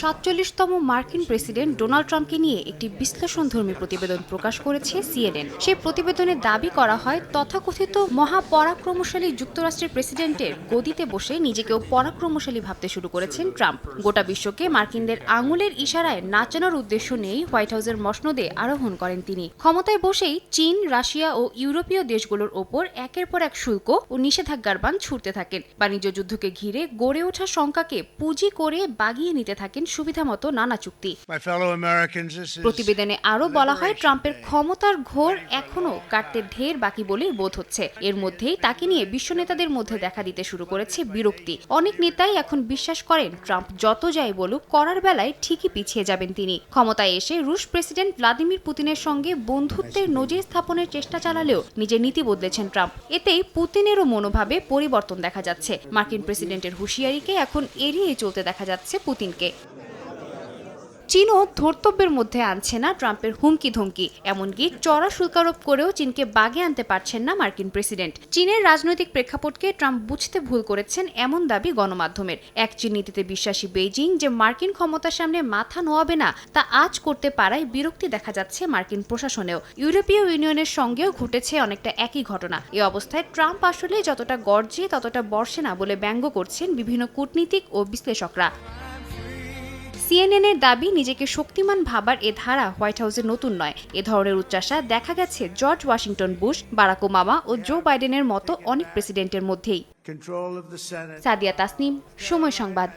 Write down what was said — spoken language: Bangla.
সাতচল্লিশতম মার্কিন প্রেসিডেন্ট ডোনাল্ড ট্রাম্পকে নিয়ে একটি বিশ্লেষণধর্মী প্রতিবেদন প্রকাশ করেছে সিএনএন। সেই প্রতিবেদনে দাবি করা হয় তথাকথিত মহাপরাক্রমশালী যুক্তরাষ্ট্রের প্রেসিডেন্টের গদিতে বসে নিজেকেও পরাক্রমশালী ভাবতে শুরু করেছেন ট্রাম্প। গোটা বিশ্বকে মার্কিনদের আঙুলের ইশারায় নাচানোর উদ্দেশ্য নিয়েই হোয়াইট হাউসের মসনদে আরোহণ করেন তিনি। ক্ষমতায় বসেই চীন রাশিয়া ও ইউরোপীয় দেশগুলোর ওপর একের পর এক শুল্ক ও নিষেধাজ্ঞার বান ছুটতে থাকেন। বাণিজ্য যুদ্ধকে ঘিরে গড়ে ওঠা শঙ্কাকে পুঁজি করে বাগিয়ে নিতে থাকেন সুবিধামতো নানা চুক্তি। প্রতিবেদনে আরও বলা হয় ট্রাম্পের ক্ষমতার ঘোর এখনও কাটতে ঢের বাকি বলেই বোধ হচ্ছে। এর মধ্যেই তাকে নিয়ে বিশ্ব নেতাদের মধ্যে দেখা দিতে শুরু করেছে বিরক্তি। অনেক নেতাই এখন বিশ্বাস করেন ট্রাম্প যত যাই বলুক করার বেলায় ঠিকই পিছিয়ে যাবেন তিনি। ক্ষমতায় এসে রুশ প্রেসিডেন্ট ভ্লাদিমির পুতিনের সঙ্গে বন্ধুত্বের নজির স্থাপনের চেষ্টা চালালেও নিজের নীতি বদলেছেন ট্রাম্প। এতেই পুতিনেরও মনোভাবে পরিবর্তন দেখা যাচ্ছে। মার্কিন প্রেসিডেন্টের এখন এড়িয়ে চলতে দেখা যাচ্ছে পুতিনকে। চীনও ধর্তব্যের মধ্যে আনছে না ট্রাম্পের হুমকি ধমকি এমনকি চড়া শুল্কারোপ করেও চীনকে বাগে আনতে পারছেন না মার্কিন প্রেসিডেন্ট। চীনের রাজনৈতিক প্রেক্ষাপটকে ট্রাম্প বুঝতে ভুল করেছেন এমন দাবি গণমাধ্যমের। এক চীন নীতিতে বিশ্বাসী বেইজিং যে মার্কিন ক্ষমতার সামনে মাথা নোয়াবে না, তা আজ করতে পারায় বিরক্তি দেখা যাচ্ছে মার্কিন প্রশাসনেও। ইউরোপীয় ইউনিয়নের সঙ্গেও ঘটেছে অনেকটা একই ঘটনা। এ অবস্থায় ট্রাম্প আসলে যতটা গর্জে ততটা বর্ষে না বলে ব্যঙ্গ করছেন বিভিন্ন কূটনীতিক ও বিশ্লেষকরা। সিএনএনের দাবি নিজেকে শক্তিমান ভাবার এ ধারা হোয়াইট হাউসে নতুন নয়। এ ধরনের উচ্চাসা দেখা গেছে George Washington Bush Barack Obama ও জো বাইডেনের মতো অনেক প্রেসিডেন্টের মধ্যেই. সাদিয়া তাসনিম সময় সংবাদ।